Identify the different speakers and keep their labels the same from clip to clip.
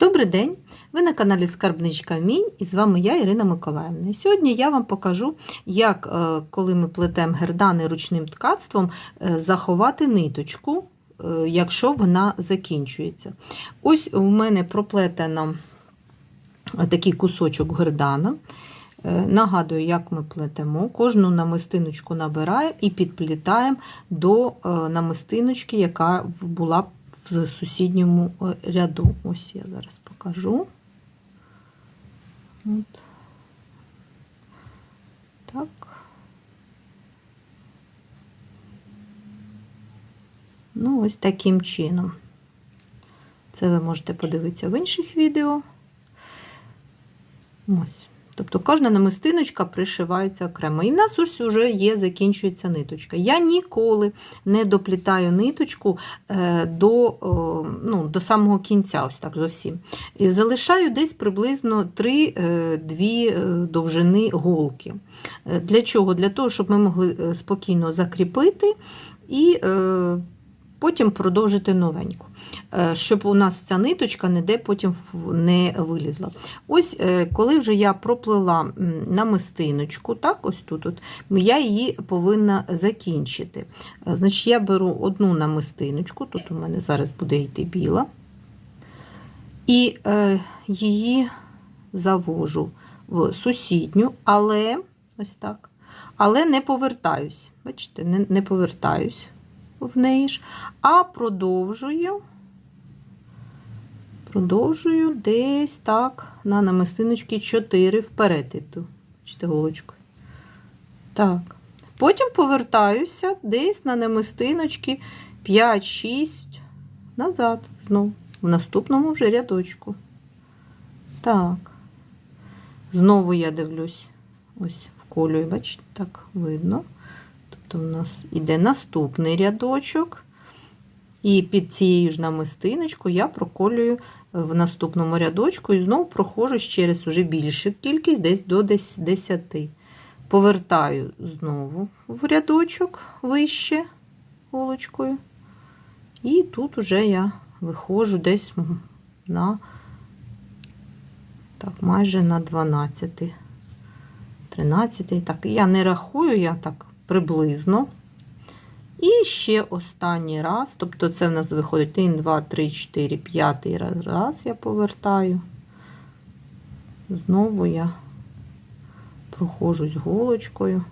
Speaker 1: Добрий день! Ви на каналі Скарбничка Мінь і з вами я, Ірина Миколаївна. Сьогодні я вам покажу, як, е, коли ми плетемо гердани ручним ткацтвом, е, заховати ниточку, е, якщо вона закінчується. Ось у мене проплетено такий кусочок гердана. Нагадую, як ми плетемо. Кожну намистиночку набираємо і підплітаємо до намистиночки, яка була в сусідньому е, ряду. Ось я зараз покажу. От. Так. Ну, ось таким чином. Це ви можете подивитися в інших відео. Ось. Тобто кожна намистиночка пришивається окремо. І в нас ось вже є, закінчується ниточка. Я ніколи не доплітаю ниточку е, до, ну, до самого кінця, ось так зовсім. І залишаю десь приблизно 3-2 довжини голки. Е, Для чого? Для того, щоб ми могли е, спокійно закріпити і е, потім продовжити новеньку. Е, Щоб у нас ця ниточка ніде потім не вилізла. Ось е, коли вже я проплила намистиночку, так, ось тут, от, я її повинна закінчити. Е, Значить, я беру одну намистиночку, тут у мене зараз буде йти біла, і е, її завожу в сусідню, але ось так, але не повертаюсь. Бачите, не, не повертаюсь в неї ж, а продовжую. Продовжую десь так на намистиночки 4 вперед іду. Бачите, голочкою. Так. Потім повертаюся десь на намистиночки 5-6 назад. Знову. В наступному вже рядочку. Так. Знову я дивлюсь. Ось вколюю, бачите, так видно. Тобто у нас іде наступний рядочок. І під цією ж намистиночкою я проколюю в наступному рядочку і знову проходжу ще раз уже більшу кількість, десь до 10. Повертаю знову в рядочок вище голочкою. І тут уже я виходжу десь на так, майже на 12, 13. Так, я не рахую, я так приблизно. І ще останній раз, тобто це в нас виходить 1, 2, 3, 4, 5 раз, я повертаю. Знову я прохожусь голочкою.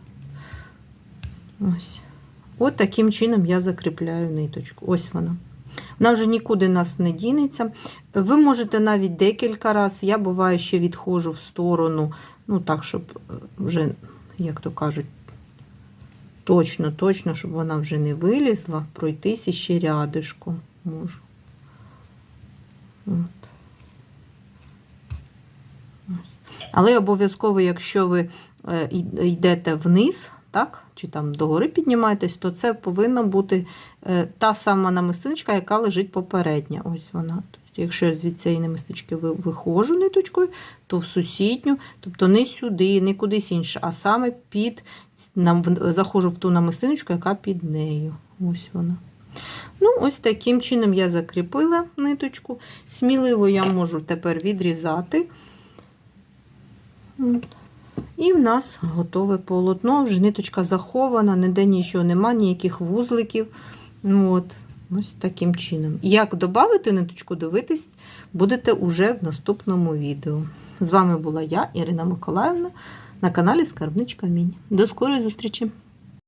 Speaker 1: Ось. От таким чином я закріпляю ниточку. Ось вона. Вона вже нікуди нас не дінеться. Ви можете навіть декілька разів, я буває ще відходжу в сторону, ну так, щоб е, вже, як то кажуть, точно, точно, щоб вона вже не вилізла, пройтись іще рядишком можу. От. Але обов'язково, якщо ви е, йдете вниз, так, чи там догори піднімаєтесь, то це повинна бути е, та сама намистиночка, яка лежить попередня. Ось вона. Тобто, якщо я від цієї намистички виходжу ниточкою, то в сусідню, тобто не сюди, не кудись інше, а саме під заходжу в ту намистиночку, яка під нею. Ось вона. Ну, ось таким чином я закріпила ниточку. Сміливо я можу тепер відрізати. І в нас готове полотно. Вже ниточка захована, ніде нічого нема, ніяких вузликів. Ну, от, ось таким чином. Як додати ниточку, дивитись будете уже в наступному відео. З вами була я, Ірина Миколаївна, на каналі Скарбничка Мінь. До скорої зустрічі!